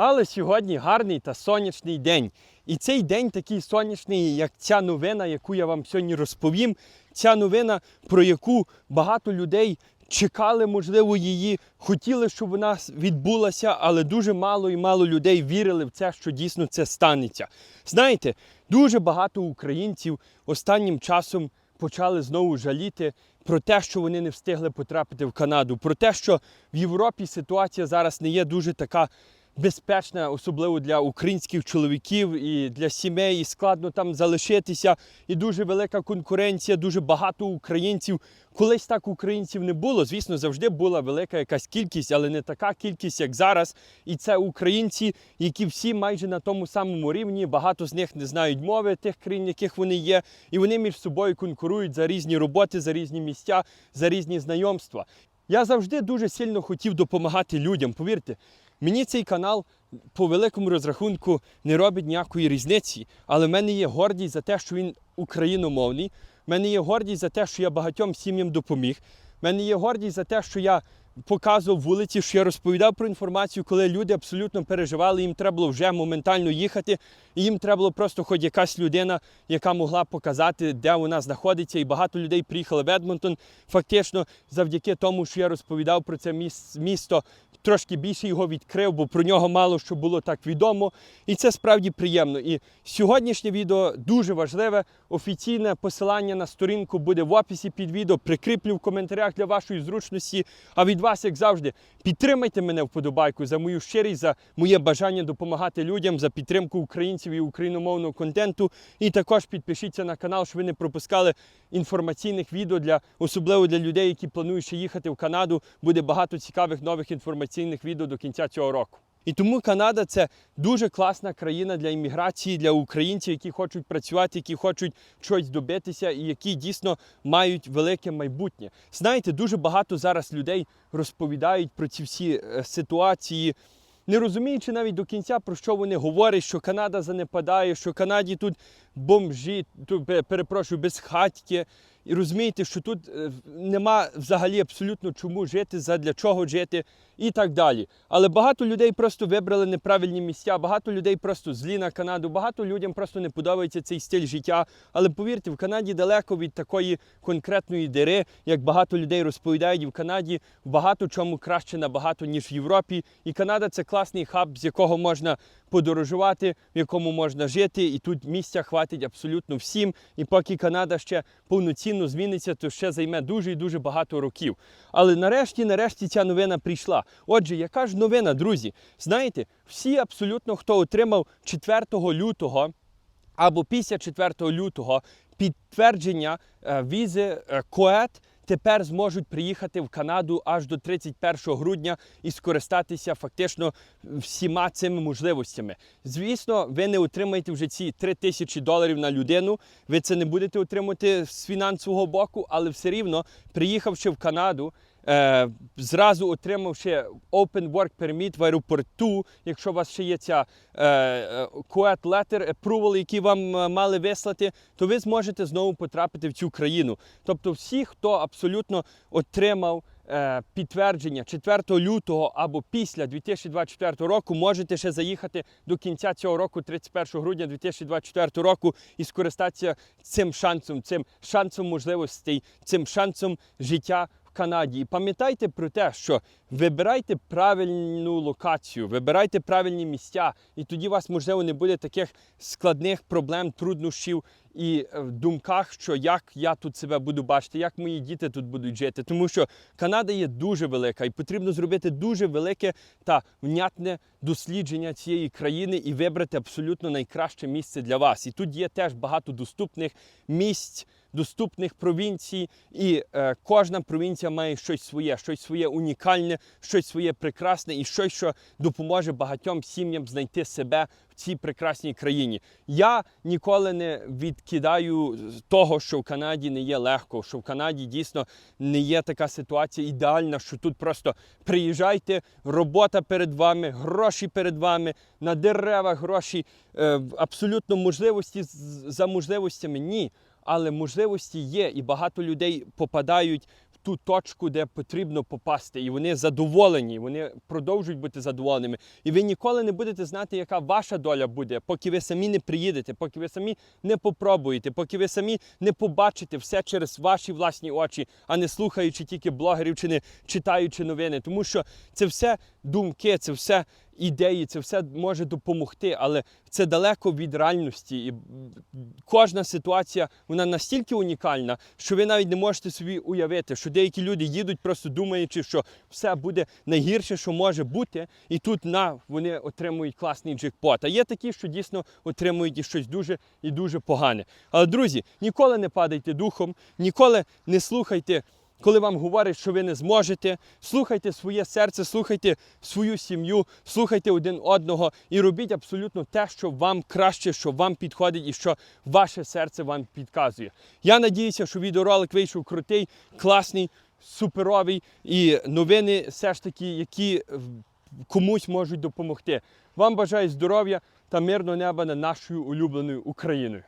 Але сьогодні гарний та сонячний день. І цей день такий сонячний, як ця новина, яку я вам сьогодні розповім. Ця новина, про яку багато людей чекали, можливо, її, хотіли, щоб вона відбулася, але дуже мало і мало людей вірили в це, що дійсно це станеться. Знаєте, дуже багато українців останнім часом почали знову жаліти про те, що вони не встигли потрапити в Канаду, про те, що в Європі ситуація зараз не є дуже така безпечна, особливо для українських чоловіків і для сімей, і складно там залишитися. І дуже велика конкуренція, дуже багато українців. Колись так українців не було. Звісно, завжди була велика якась кількість, але не така кількість, як зараз. І це українці, які всі майже на тому самому рівні. Багато з них не знають мови тих країн, яких вони є, і вони між собою конкурують за різні роботи, за різні місця, за різні знайомства. Я завжди дуже сильно хотів допомагати людям. Повірте, мені цей канал по великому розрахунку не робить ніякої різниці, але в мене є гордість за те, що він україномовний. В мене є гордість за те, що я багатьом сім'ям допоміг. В мене є гордість за те, що я показував вулиці, що я розповідав про інформацію, коли люди абсолютно переживали, їм треба було вже моментально їхати, і їм треба було просто хоч якась людина, яка могла показати, де вона знаходиться. І багато людей приїхали в Едмонтон. Фактично, завдяки тому, що я розповідав про це місто, трошки більше його відкрив, бо про нього мало що було так відомо. І це справді приємно. І сьогоднішнє відео дуже важливе. Офіційне посилання на сторінку буде в описі під відео. Прикріплю в коментарях для вашої зручності. А від вас, як завжди, підтримайте мене вподобайку за мою щирість, за моє бажання допомагати людям, за підтримку українців і україномовного контенту. І також підпишіться на канал, щоб ви не пропускали інформаційних відео для особливо для людей, які планують ще їхати в Канаду. Буде багато цікавих нових інформаційних відео до кінця цього року. І тому Канада це дуже класна країна для імміграції, для українців, які хочуть працювати, які хочуть щось добитися і які дійсно мають велике майбутнє. Знаєте, дуже багато зараз людей розповідають про ці всі е, ситуації. Не розуміючи навіть до кінця, про що вони говорять, що Канада занепадає, що Канаді тут бомжі, тут, пе- перепрошую, безхатьки. І розумієте, що тут е, нема взагалі абсолютно чому жити, задля чого жити і так далі. Але багато людей просто вибрали неправильні місця, багато людей просто злі на Канаду, багато людям просто не подобається цей стиль життя. Але повірте, в Канаді далеко від такої конкретної дири, як багато людей розповідають, і в Канаді в багато чому краще набагато, ніж в Європі. І Канада це класний хаб, з якого можна подорожувати, в якому можна жити, і тут місця хватить абсолютно всім. І поки Канада ще повноцінно зміниться, то ще займе дуже і дуже багато років. Але нарешті, нарешті, ця новина прийшла. Отже, яка ж новина, друзі? Знаєте, всі абсолютно, хто отримав 4 лютого або після 4 лютого підтвердження е, візи е, КОЕТ, тепер зможуть приїхати в Канаду аж до 31 грудня і скористатися фактично всіма цими можливостями. Звісно, ви не отримаєте вже ці 3 тисячі доларів на людину. Ви це не будете отримати з фінансового боку, але все рівно, приїхавши в Канаду. Е, зразу отримавши Open Work Permit в аеропорту, якщо у вас ще є ця е, е, QET Letter Approval, який вам е, мали вислати, то ви зможете знову потрапити в цю країну. Тобто всі, хто абсолютно отримав підтвердження 4 лютого або після 2024 року, можете ще заїхати до кінця цього року, 31 грудня 2024 року, і скористатися цим шансом, цим шансом можливостей, цим шансом життя Канаді. І пам'ятайте про те, що вибирайте правильну локацію, вибирайте правильні місця, і тоді у вас, можливо, не буде таких складних проблем, труднощів і е, в думках, що як я тут себе буду бачити, як мої діти тут будуть жити. Тому що Канада є дуже велика, і потрібно зробити дуже велике та внятне дослідження цієї країни і вибрати абсолютно найкраще місце для вас. І тут є теж багато доступних місць. Доступних провінцій, і е, кожна провінція має щось своє, щось своє унікальне, щось своє прекрасне і щось, що допоможе багатьом сім'ям знайти себе в цій прекрасній країні. Я ніколи не відкидаю того, що в Канаді не є легко, що в Канаді дійсно не є така ситуація ідеальна, що тут просто приїжджайте, робота перед вами, гроші перед вами, на деревах гроші, е, абсолютно можливості за можливостями. Ні. Але можливості є, і багато людей попадають ту точку, де потрібно попасти. І вони задоволені, вони продовжують бути задоволеними. І ви ніколи не будете знати, яка ваша доля буде, поки ви самі не приїдете, поки ви самі не попробуєте, поки ви самі не побачите все через ваші власні очі, а не слухаючи тільки блогерів чи не читаючи новини. Тому що це все думки, це все ідеї, це все може допомогти, але це далеко від реальності. І кожна ситуація вона настільки унікальна, що ви навіть не можете собі уявити, що деякі люди їдуть, просто думаючи, що все буде найгірше, що може бути, і тут на вони отримують класний джекпот. А є такі, що дійсно отримують і щось дуже і дуже погане. Але друзі, ніколи не падайте духом, ніколи не слухайте. Коли вам говорять, що ви не зможете, слухайте своє серце, слухайте свою сім'ю, слухайте один одного і робіть абсолютно те, що вам краще, що вам підходить і що ваше серце вам підказує. Я надіюся, що відеоролик вийшов крутий, класний, суперовий і новини все ж таки, які комусь можуть допомогти. Вам бажаю здоров'я та мирного неба над нашою улюбленою Україною.